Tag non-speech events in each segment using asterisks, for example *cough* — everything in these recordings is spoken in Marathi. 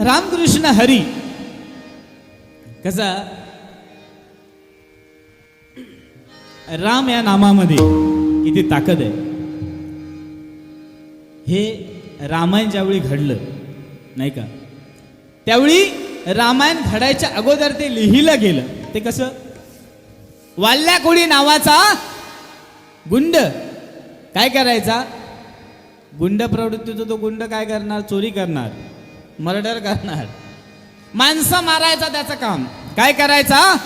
रामकृष्ण हरी. कसा? राम या नामामध्ये किती ताकद आहे. हे रामायण ज्यावेळी घडलं नाही का? त्यावेळी रामायण घडायच्या अगोदर ते लिहिलं गेलं. ते कसं? वाल्ल्या नावाचा गुंड. काय करायचा? गुंड प्रवृत्तीचा तो गुंड काय करणार? चोरी करणार. मर्डर करणार. माणसं मारायचा त्याचं काम. काय करायचा?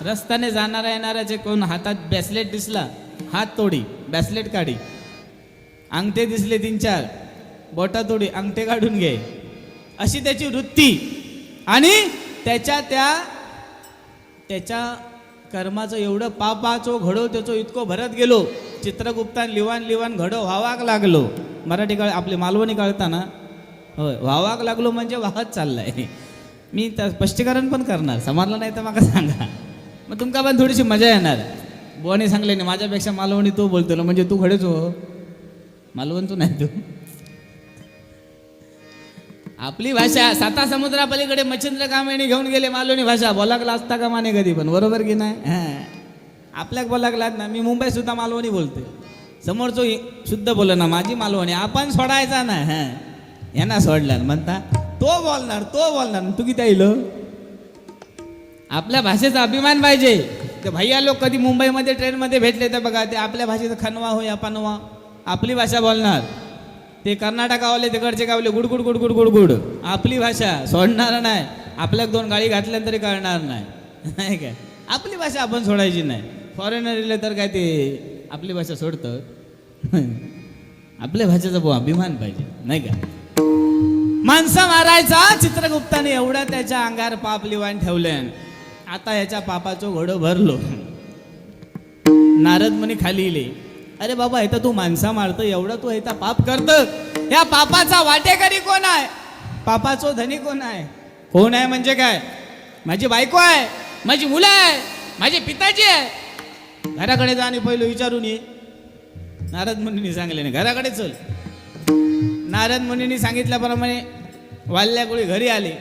रस्त्याने जाणारा येणारा जे कोण हातात बॅसलेट दिसला हात तोडी बॅसलेट काढी. अंगठे दिसले तीन चार बोटा तोडी अंगठे काढून घे. अशी त्याची वृत्ती. आणि त्याच्या त्या त्याच्या कर्माचं एवढं पापाचो घडो त्याचो इतको भरत गेलो. चित्रगुप्तान लिवान लिवान घडो व्हावाक लागलो. मराठी काळ आपले मालवणी कळताना होय व्हावाक लागलो म्हणजे वाहत चाललाय. मी तर स्पष्टीकरण पण करणार समजलं नाही तर मला सांगा. मग तुमका पण थोडीशी मजा येणार. बोवाने सांगले नाही माझ्यापेक्षा मालवणी तू बोलतो ना म्हणजे तू खडेच हो. मालवण तू नाही तू. आपली भाषा साता समुद्रापलीकडे मच्छिंद्र कामेणी घेऊन गेले मालवणी भाषा बोलागला असता का माने कधी पण बरोबर की नाही? हां. आपल्याक बोलाकलात ना मी मुंबईत सुद्धा मालवणी बोलते समोरचो शुद्ध बोल ना माझी मालवणी आपण सोडायचा ना हां. यांना सोडल्यान म्हणता तो बोलणार तो बोलणार. तू किती येईल आपल्या भाषेचा अभिमान पाहिजे. ते भैया लोक कधी मुंबईमध्ये ट्रेनमध्ये भेटले तर बघा ते आपल्या भाषेचा खनवा होय पनवा आपली भाषा बोलणार. ते कर्नाटकावाले तिकडचे गावले गुडगुड गुडगुड गुडगुड आपली भाषा सोडणार नाही. आपल्याक दोन गाळी घातल्या तरी कळणार नाही. *laughs* नाही काय? आपली भाषा आपण सोडायची नाही. फॉरेनर इले तर काय ते आपली भाषा सोडतं. *laughs* आपल्या भाषेचा भाऊ अभिमान पाहिजे. नाही का? माणसं मारायचा चित्रगुप्ताने एवढा त्याच्या अंगार पाप लिवान ठेवले आता याच्या पापाचं घोडं भरलो. नारद मुनी खाली इले. अरे बाबा इथं तू माणसा मारतो एवढं तू इथं पाप करत. या पापाचा वाटेकरी कोण आहे? पापाचो धनी कोण आहे? कोण आहे म्हणजे काय? माझी बायको आहे माझी मुलं आहे माझे पिताजी आहे. घराकडे जा आणि पहिलं विचारून ये. नारद मुनींनी सांगले नाही घराकडे चल. नारद मुनींनी सांगितल्याप्रमाणे वाल्याकुळी घरी आले.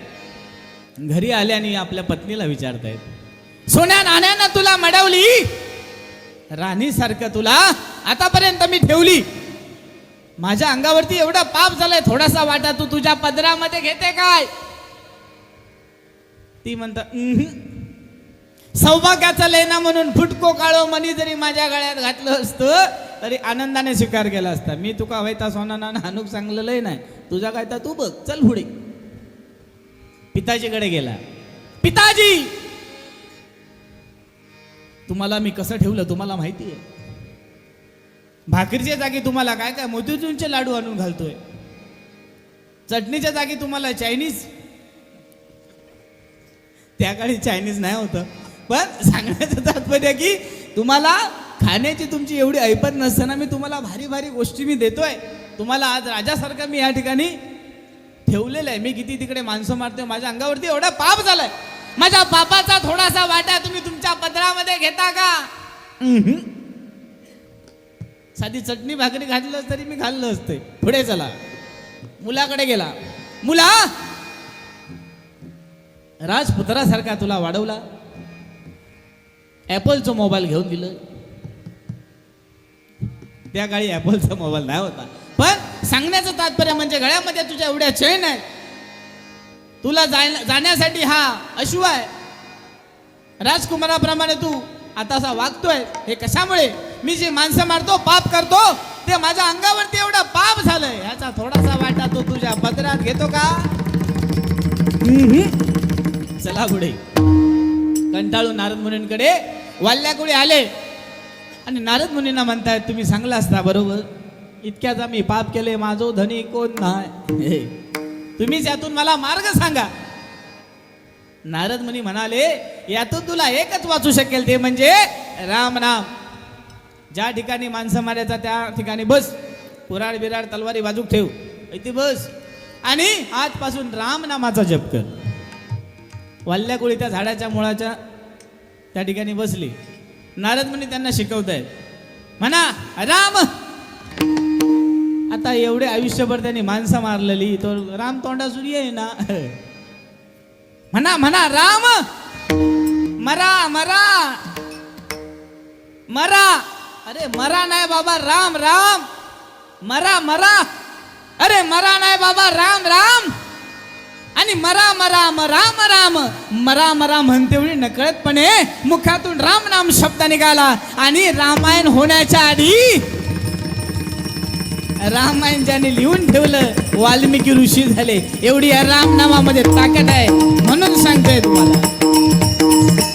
घरी आले आणि आपल्या पत्नीला विचारतायत सोन्या नाण्यानं तुला मडवली? राणीसारखं तुला आतापर्यंत मी ठेवली. माझ्या अंगावरती एवढा पाप झालाय थोडासा वाटा तू तुझ्या पदरामध्ये घेते काय? ती म्हणत सौभाग्याचा लेना म्हणून फुटको काळो मनी जरी माझ्या गळ्यात घातलं असतं तरी आनंदाने स्वीकार केला असता. मी तुका व्हायता सोना नाना हानूक नाही. तुझा काय तर तू बघ चल पुढे. पिताजीकडे गेला. पिताजी! तुम्हाला मी कसं ठेवलं तुम्हाला माहिती आहे? भाकरीच्या जागी तुम्हाला काय काय मोतीचूरचे लाडू आणून घालतोय. चटणीच्या जागी तुम्हाला चायनीज. त्या काळी चायनीज नाही होतं. पण सांगण्याचं तात्पर्य की तुम्हाला खाण्याची तुमची एवढी ऐपत नसताना मी तुम्हाला भारी भारी गोष्टी मी देतोय. तुम्हाला आज राजासारखं मी या ठिकाणी ठेवलेलं आहे. मी किती तिकडे माणसं मारतोय माझ्या अंगावरती एवढा पाप झालाय. माझ्या पापाचा थोडासा वाटा तुम्ही तुमच्या पदरामध्ये घेता का. साधी चटणी भाकरी घातलं तरी मी घाललं असते पुढे चला. मुलाकडे गेला. मुला! राजपुत्रासारखा तुला वाढवला. ॲपलचा मोबाईल घेऊन दिलं. त्या काळी ॲपलचा मोबाईल नाही होता. पण सांगण्याचं तात्पर्य म्हणजे गळ्यामध्ये तुझ्या एवढ्या चैन आहे तुला जाय- जाण्यासाठी हा अश्व आहे. राजकुमाराप्रमाणे तू आता असा वागतोय. हे कशामुळे? मी जी माणसं मारतो पाप करतो ते माझ्या अंगावरती एवढा पाप झालंय. ह्याचा थोडासा वाटा तो तुझ्या पदरात घेतो का? चला पुढे. कंटाळून नारद मुनींकडे. वाल्याकुळे आले. आणि नारद मुनींना म्हणतायत तुम्ही सांगला असता बरोबर? इतक्याच आम्ही पाप केले माझो धनी कोण नाही हे. तुम्हीच यातून मला मार्ग सांगा. नारद मुनी म्हणाले यातून तुला एकच वाचू शकेल ते म्हणजे राम नाम ज्या ठिकाणी माणसं मारायचा त्या ठिकाणी बस. कुराड बिराड तलवारी बाजूक ठेव. इथे बस. आणि आजपासून राम नामाचा जप कर. वल्ल्याकुळी त्या झाडाच्या मुळाच्या त्या ठिकाणी बसली. नारद मुनी त्यांना शिकवत आहेत म्हणा राम! आता एवढे आयुष्यभर त्यांनी माणसं मारलेली तो राम तोंडासून ये ना? म्हणा म्हणा राम! मरा मरा! मरा! अरे मरा नाही बाबा राम राम! मरा मरा! अरे मरा नाही बाबा राम राम! आणि मरा मरा राम राम मरा मरा म्हणतेवढी नकळतपणे मुखातून राम नाम शब्द निघाला. आणि रामायण होण्याच्या आधी रामायण ज्याने लिहून ठेवलं वाल्मिकी ऋषी झाले. एवढी या रामनामामध्ये ताकद आहे म्हणून सांगतोय तुम्हाला.